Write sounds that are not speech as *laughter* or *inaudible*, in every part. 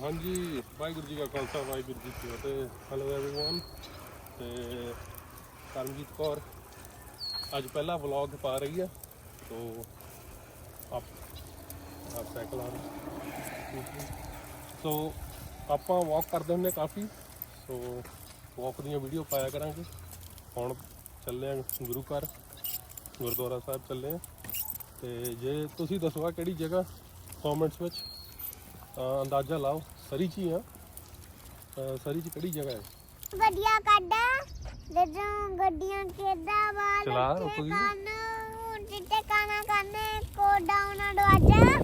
ਹਾਂਜੀ ਵਾਹਿਗੁਰੂ ਜੀ ਕਾ ਖਾਲਸਾ ਵਾਹਿਗੁਰੂ ਜੀ ਕੀ ਫਤਿਹ hello everyone ਤੇ ਕਰਮਜੀਤ ਕੌਰ ਅੱਜ ਪਹਿਲਾ ਵਲੌਗ ਪਾ ਰਹੀ ਆ ਤੋ ਆਪ ਆਪ ਸਾਈਕਲ ਆ ਰਹੀ ਸੋ ਆਪਾਂ ਵਾਕ ਕਰਦੇ ਹੁੰਦੇ ਕਾਫੀ ਸੋ ਵਾਕ ਦੀਆਂ ਵੀਡੀਓ ਪਾਇਆ ਕਰਾਂਗੇ ਹੁਣ ਚੱਲੇ ਆ ਗੁਰੂ ਘਰ ਗੁਰਦੁਆਰਾ ਸਾਹਿਬ ਚੱਲੇ ਆ ਤੇ ਜੇ ਤੁਸੀਂ ਦੱਸੋ ਆ ਕਿਹੜੀ ਜਗ੍ਹਾ ਕਮੈਂਟਸ ਵਿੱਚ ਤਾਂ ਅੰਦਾਜ਼ਾ ਲਾਓ ਸਰੀ ਚ ਹੀ ਆ। ਤਾਂ ਸਰੀ ਚ ਕਿਹੜੀ ਜਗ੍ਹਾ ਹੈ? ਗੱਡੀਆਂ ਕੱਢਾ। ਜਦੋਂ ਗੱਡੀਆਂ ਖੇਦਾ ਵਾਲ ਚਲਾ, ਰੁਕ ਗਈ। ਕੰਨ ਹੁਣ ਚਿੱਟੇ ਕਾਣਾ ਕਰਨੇ ਕੋ ਡਾਊਨ ਦਰਵਾਜ਼ਾ।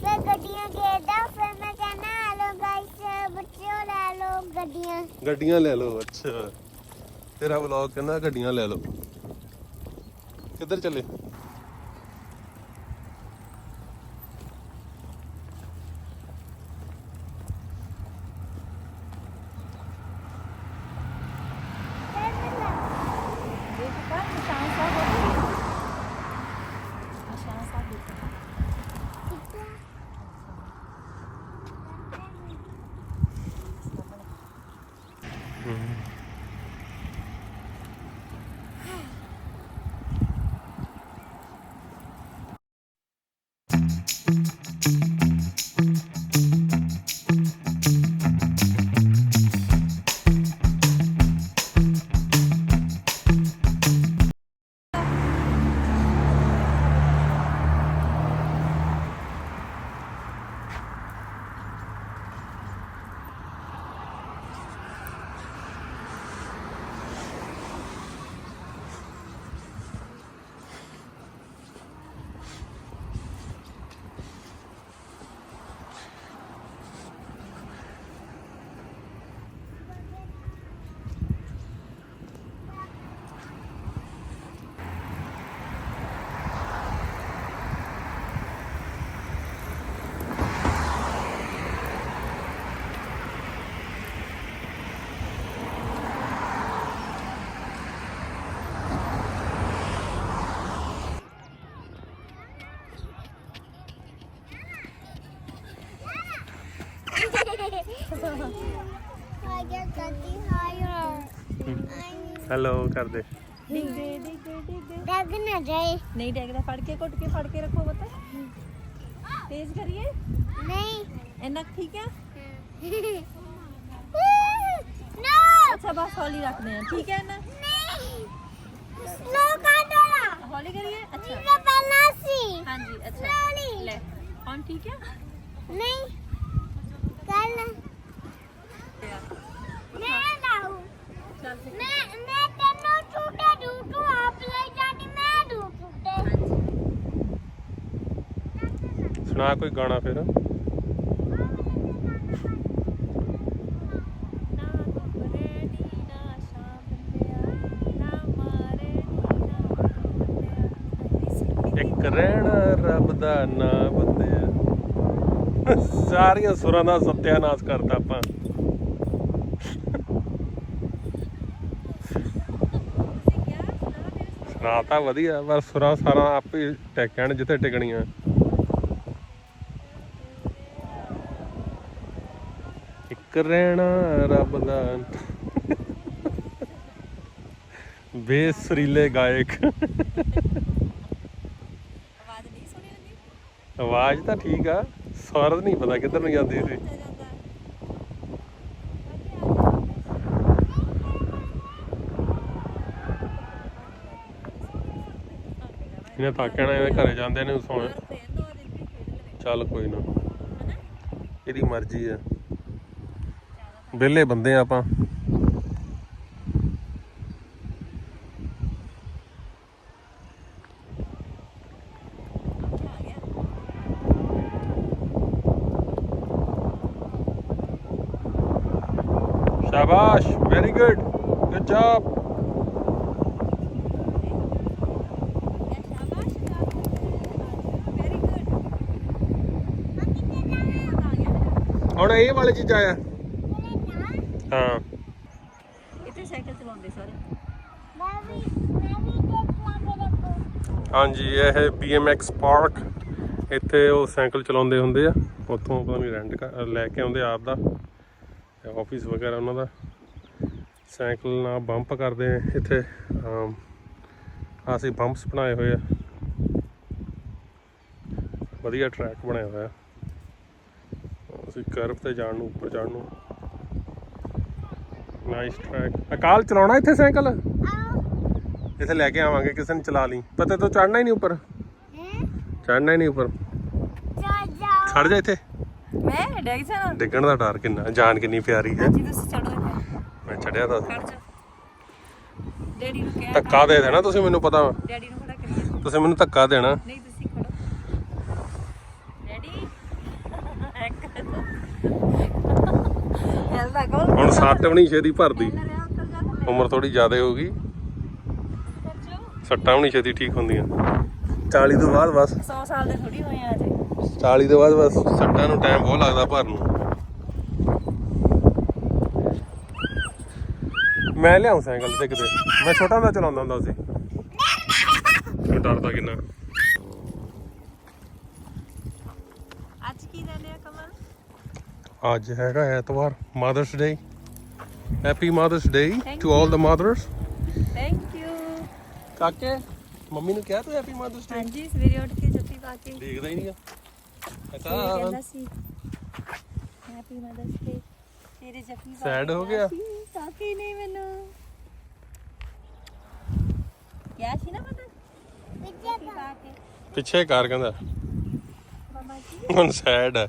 ਫਿਰ ਗੱਡੀਆਂ ਖੇਦਾ ਫਿਰ ਮੈਂ ਕਹਿੰਦਾ ਹੈਲੋ ਗਾਇਸ ਬੱਚਿਓ ਲੈ ਲਓ ਗੱਡੀਆਂ। ਗੱਡੀਆਂ ਲੈ ਲਓ ਅੱਛਾ। ਤੇਰਾ ਵਲੌਗ ਕਹਿੰਦਾ ਗੱਡੀਆਂ ਲੈ ਲਓ। ਕਿੱਧਰ ਚੱਲੇ? ਹਾਇਰ ਗੱਡੀ ਹਾਇਰ ਹੈਲੋ ਕਰਦੇ ਡਿੱਗੇ ਡਿੱਗੇ ਡਿੱਗੇ ਡੱਗ ਨਾ ਜਾਏ। ਨਹੀਂ ਡੇਗਦਾ ਫੜ ਕੇ ਘੁੱਟ ਕੇ ਫੜ ਕੇ ਰੱਖੋ ਬਤਾ ਤੇਜ਼ ਕਰੀਏ। ਨਹੀਂ। ਇੰਨਾ ਕੁ ਠੀਕ ਹੈ। ਨੋ। ਅੱਛਾ ਬਸ ਹੌਲੀ ਰੱਖਦੇ ਆ। ਠੀਕ ਹੈ ਨਾ ਨਹੀਂ। ਸਲੋ ਦੋ। ਹੌਲੀ ਕਰੀਏ? ਅੱਛਾ। ਮੈਂ ਪਹਿਲਾਂ ਸੀ। ਹਾਂਜੀ ਅੱਛਾ। Slowly. ਲੈ ਹੁਣ ਠੀਕ ਹੈ ਨਹੀਂ ਕੱਲ ਮੈਂ ਲਾਉ ਚੱਲ ਫਿਰ। ਮੈਂ ਮੈਂ ਤੈਨੂੰ ਛੂਟੇ ਦੂ ਤੂੰ ਆਪ ਲੈ ਜਾਣੀ ਮੈਂ ਦੂ ਛੂਟੇ ਸੁਣਾ ਕੋਈ ਗਾਣਾ ਫਿਰ। ਇੱਕ ਰਹਿਣਾ ਰੱਬ ਦਾ ਨਾਮ ਬੰਦਿਆ ਸਾਰੀਆਂ ਸੁਰਾਂ ਦਾ ਸਤਿਆਨਾਸ਼ ਕਰਤਾ ਆਪਾਂ। ਸੁਣਾ ਤਾਂ ਵਧੀਆ, ਪਰ ਸੁਰਾਂ ਸਾਰਾ ਆਪੇ ਟਿਕਣ ਜਿੱਥੇ ਟਿਕਣੀਆਂ। ਰਹਿਣਾ ਰੱਬ ਦਾ ਬੇਸਰੀਲੇ ਗਾਇਕ। ਆਵਾਜ਼ ਨਹੀਂ ਸੁਣੀ ਹੁੰਦੀ ਆਵਾਜ਼ ਤਾਂ ਠੀਕ ਆ ਸਵਰ ਨਹੀਂ ਪਤਾ ਕਿੱਧਰ ਨੂੰ ਜਾਂਦੀ ਸੀ। ਇਹਨੇ ਥੱਕਣਾ ਇਹਦੇ ਘਰੇ ਜਾਂਦੇ ਨੇ ਸੌਣ। ਤੇ ਚੱਲ ਕੋਈ ਨਾ। ਇਹਦੀ ਮਰਜ਼ੀ ਆ। ਵਿਹਲੇ ਬੰਦੇ ਆ ਆਪਾਂ। ਸ਼ਾਬਾਸ਼ ਵੈਰੀ ਗੁੱਡ ਗੁੱਡ ਜੌਬ ਇਹ ਸ਼ਾਬਾਸ਼ ਵੈਰੀ ਆ ਹੁਣ ਇਹ ਵਾਲੇ ਚ ਆਇਆ। ਹਾਂ। ਇੱਥੇ ਸਾਈਕਲ ਚਲਾਉਂਦੇ ਸਾਰੇ। ਮੈਂ ਵੀ ਮੈਂ ਵੀ ਦੇਖ ਲਾ ਮੇਰੇ ਕੋਲ ਹਾਂਜੀ ਇਹ BMX ਪਾਰਕ ਇੱਥੇ ਉਹ ਸਾਈਕਲ ਚਲਾਉਂਦੇ ਹੁੰਦੇ ਆ। ਉੱਥੋਂ ਪਤਾ ਨਹੀਂ ਰੈਂਟ ਲੈ ਕੇ ਆਉਂਦੇ ਆਪ ਦਾ। ਆਫਿਸ ਵਗੈਰਾ ਉਹਨਾਂ ਦਾ। ਸਾਈਕਲ ਨਾਲ ਬੰਪ ਕਰਦੇ ਆ ਇੱਥੇ। ਅਸੀਂ ਬੰਪਸ ਬਣਾਏ ਹੋਏ ਆ। ਵਧੀਆ ਟਰੈਕ ਬਣਿਆ ਹੋਇਆ। ਅਸੀਂ ਕਰਵ ਤੇ ਜਾਣ ਨੂੰ ਉੱਪਰ ਜਾਣ ਨੂੰ। ਨਾਈਸ ਟਰੈਕ ਅਕਾਲ ਚਲਾਉਣਾ ਇੱਥੇ ਸਾਈਕਲ? ਆਓ। ਇੱਥੇ ਲੈ ਕੇ ਆਵਾਂਗੇ ਕਿਸੇ ਨੇ ਚਲਾ ਲਈ। ਪਤਾ ਤੋਂ ਚੜਨਾ ਹੀ ਨਹੀਂ ਉੱਪਰ। ਹੈ? ਚੜਨਾ ਹੀ ਨਹੀਂ ਉੱਪਰ। ਖੜ ਜਾ ਇੱਥੇ। ਮੈਂ ਡੈਗ ਜਾਣਾ। ਡਿੱਗਣ ਦਾ ਡਰ ਕਿੰਨਾ ਜਾਨ ਕਿੰਨੀ ਪਿਆਰੀ ਹੈ। ਜੀ ਤੁਸੀਂ ਚੜੋ ਇੱਥੇ। ਮੈਂ ਚੜਿਆ ਤਾਂ। ਡੈਡੀ ਨੂੰ ਕਹਿ ਧੱਕਾ ਦੇ ਦੇਣਾ ਤੁਸੀਂ ਮੈਨੂੰ ਪਤਾ ਵਾ। ਡੈਡੀ ਨੂੰ ਖੜਾ ਕਰੀਏ। ਤੁਸੀਂ ਮੈਨੂੰ ਧੱਕਾ ਦੇਣਾ। ਨਹੀਂ ਤੁਸੀਂ ਖੜੋ ਡੈਡੀ। ਐਲਦਾ *laughs* ਕੋਲ ਹੁਣ ਸੱਟ ਵੀ ਨਹੀਂ ਛੇਤੀ ਭਰਦੀ। ਉਮਰ ਥੋੜੀ ਜ਼ਿਆਦਾ ਹੋ ਗਈ ਸੱਟਾਂ ਵੀ ਨਹੀਂ ਛੇਤੀ ਠੀਕ ਹੁੰਦੀਆਂ। 40 ਤੋਂ ਬਾਅਦ ਬਸ। 100 ਸਾਲ ਦੇ ਥੋੜੀ ਹੋਏ ਆ ਅਜੇ 40 ਤੋਂ ਬਾਅਦ ਬਸ। ਸੱਟਾਂ ਨੂੰ ਟਾਈਮ ਬਹੁਤ ਲੱਗਦਾ ਭਰਨ ਨੂੰ। ਮੈਂ ਲਿਆਉਂ ਸਾਈਕਲ ਤੇ ਕਿਤੇ। ਮੈਂ ਛੋਟਾ ਹੁੰਦਾ ਚਲਾਉਂਦਾ ਹੁੰਦਾ ਸੀ। ਮੈਂ ਡਰਦਾ ਕਿੰਨਾ। ਅੱਜ ਕੀ ਲੈ ਲਿਆ ਕਮਲ? ਅੱਜ ਹੈਗਾ ਐਤਵਾਰ mothers day happy mothers day to all the mothers thank you ਕਾਕੇ ਮੰਮੀ ਨੂੰ ਕਿਹਾ ਤੂੰ ਹੈਪੀ ਮਦਰਸ ਡੇ ਹਾਂਜੀ ਸਵੇਰੇ ਉੱਠ ਕੇ ਜੁੱਤੀ ਪਾ ਕੇ। ਦੇਖਦਾ ਹੀ ਇਹ ਅੱਛਾ ਕਹਿੰਦਾ ਸੀ ਹੈਪੀ ਮਦਰਸ ਡੇ ਤੇਰੇ ਜੱਫੀ ਕੇ ਹੋ ਗਿਆ? ਕਾਕੇ ਨੇ ਮੈਨੂੰ। ਕਿਹਾ ਸੀ ਨਾ ਪਤਾ ਪਿੱਛੇ ਕਰ ਕਹਿੰਦਾ। ਮਮਾ ਜੀ। ਹੁਣ ਸੈਡ ਹੈ